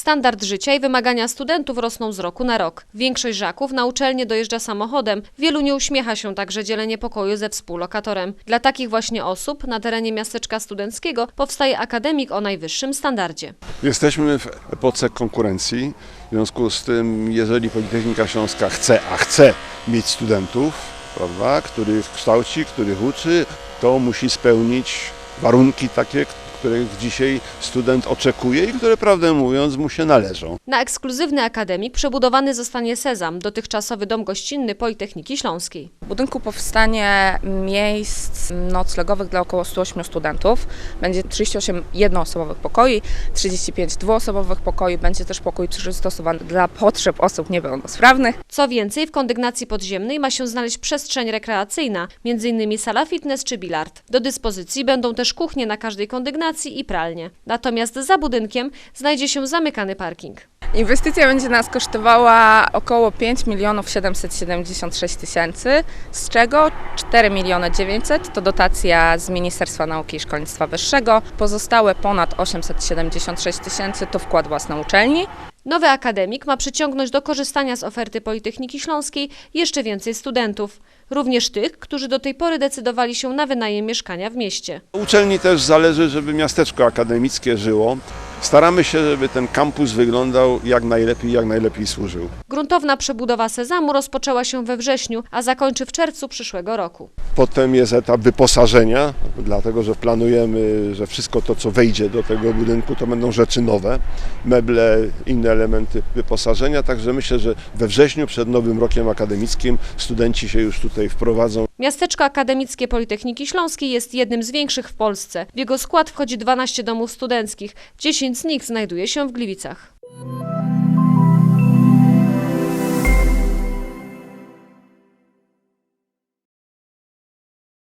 Standard życia i wymagania studentów rosną z roku na rok. Większość żaków na uczelnię dojeżdża samochodem. Wielu nie uśmiecha się także dzielenie pokoju ze współlokatorem. Dla takich właśnie osób na terenie miasteczka studenckiego powstaje akademik o najwyższym standardzie. Jesteśmy w epoce konkurencji, w związku z tym, jeżeli Politechnika Śląska chce, a chce mieć studentów, prawda, których kształci, których uczy, to musi spełnić warunki takie, których dzisiaj student oczekuje i które, prawdę mówiąc, mu się należą. Na ekskluzywny akademik przebudowany zostanie Sezam, dotychczasowy dom gościnny Politechniki Śląskiej. W budynku powstanie miejsc noclegowych dla około 108 studentów. Będzie 38 jednoosobowych pokoi, 35 dwuosobowych pokoi. Będzie też pokój przystosowany dla potrzeb osób niepełnosprawnych. Co więcej, w kondygnacji podziemnej ma się znaleźć przestrzeń rekreacyjna, m.in. sala fitness czy bilard. Do dyspozycji będą też kuchnie na każdej kondygnacji i pralnie. Natomiast za budynkiem znajdzie się zamykany parking. Inwestycja będzie nas kosztowała około 5 milionów 776 tysięcy, z czego 4 miliony 900 to dotacja z Ministerstwa Nauki i Szkolnictwa Wyższego, pozostałe ponad 876 tysięcy to wkład własny uczelni. Nowy akademik ma przyciągnąć do korzystania z oferty Politechniki Śląskiej jeszcze więcej studentów, również tych, którzy do tej pory decydowali się na wynajem mieszkania w mieście. Uczelni też zależy, żeby miasteczko akademickie żyło. Staramy się, żeby ten kampus wyglądał jak najlepiej, jak najlepiej służył. Gruntowna przebudowa Sezamu rozpoczęła się we wrześniu, a zakończy w czerwcu przyszłego roku. Potem jest etap wyposażenia, dlatego że planujemy, że wszystko to, co wejdzie do tego budynku, to będą rzeczy nowe, meble, inne elementy wyposażenia. Także myślę, że we wrześniu, przed nowym rokiem akademickim, studenci się już tutaj wprowadzą. Miasteczko Akademickie Politechniki Śląskiej jest jednym z większych w Polsce. W jego skład wchodzi 12 domów studenckich, 10 z nich znajduje się w Gliwicach.